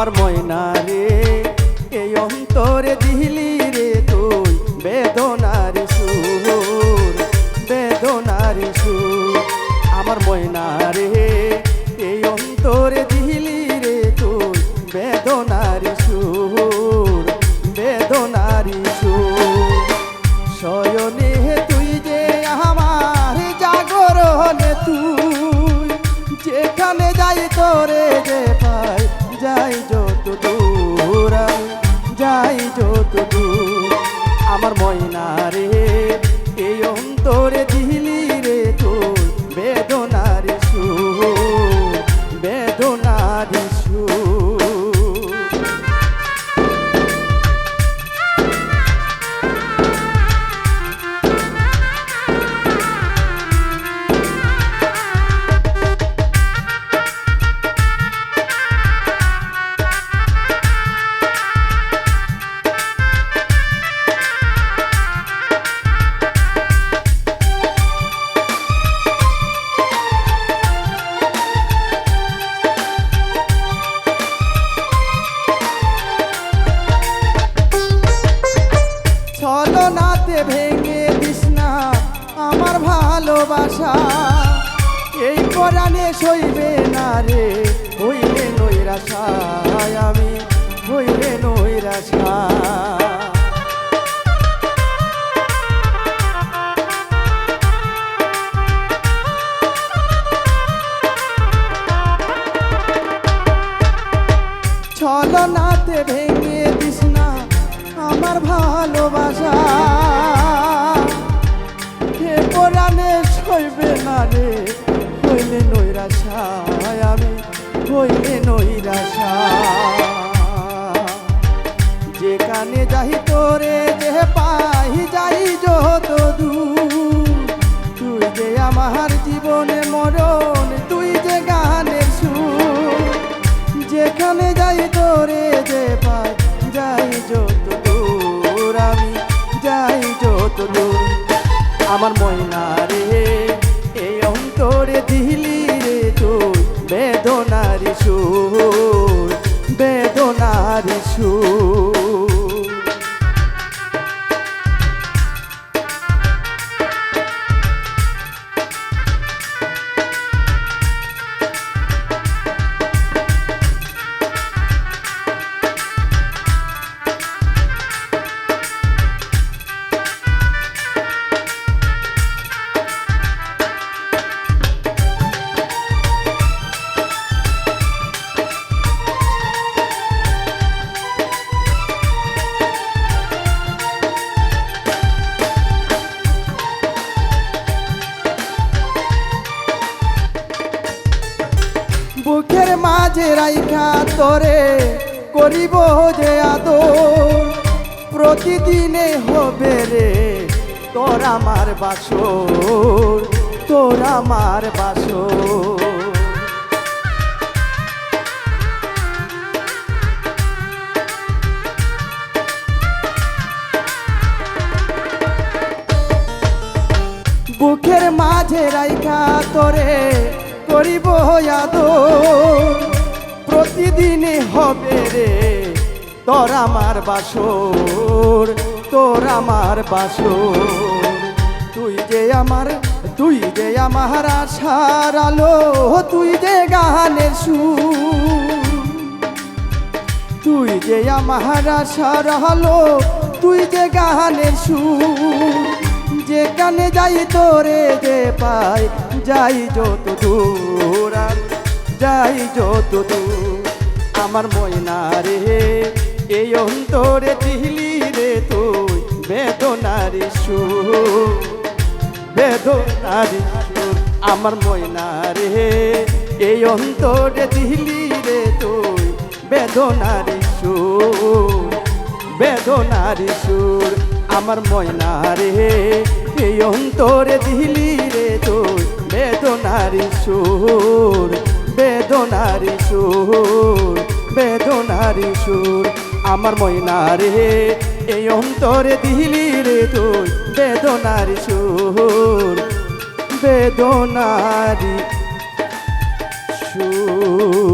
আমার ময়না রে, এই অন্তরে দিলি রে তুই, বেদনার সুর বেদনার সুর। আমার ময়না রে, এই অন্তরে দিলি রে তুই, বেদনার সুর বেদনার সুর। শয়নে তুই যে আমার জাগরণে তুই, যেখানে যাই তোরে যে পায় যাই যত দূর যাই যত দূর। আমার ময়না রে এই অন্তরে ভালোবাসা এই পরাণে সইবে না রে, হইলে নৈরাশায় আমি, হইলে নৈরাশা ছলনাতে ভেঙে দিস না আমার ভালোবাসা নৈরাশায় আমি হইলে নৈরাশা। যেখানে যাই তোরে, যে পাই যাই যত দূর। তুই যে আমার জীবনে মরণ, তুই যে গানের সুর। যেখানে যাই তোরে, যে পাই যাই যত দূর। আমি যাই যত দূর। আমার ময়না মাঝে রাইখা তোরে করিব যে আদর। প্রতিদিনে হবে রে তোর আমার বাসর, তোর আমার বাসর। বুকের মাঝে রাইখা তোরে করিব আদর। প্রতিদিনে হবে রে। তোর আমার বাসর, তোর আমার বাসর। তুই যে আমার, তুই যে আমার আশার আলো, তুই যে গানের সুর। তুই যে আমার আশার হলো তুই যে গানের সুর। যেখানে যাই তোরে যে পাই, যাই যত দূর যাই যত দূর আমার ময়না রে। এই অন্তরে দিলি রে তুই, বেদনারি সুর বেদনারি আমার ময়না রে। এই অন্তরে দিলি রে তুই, বেদনারি সুর বেদনারি সুর আমার ময়না রে। এই অন্তরে দিলি রে তুই, বেদনারি সুর বেদনারি সুর বেদনারি সুর আমার ময়না রে এই অন্তরে দিলি রে তুই বেদনারি সুর বেদনারি সুর।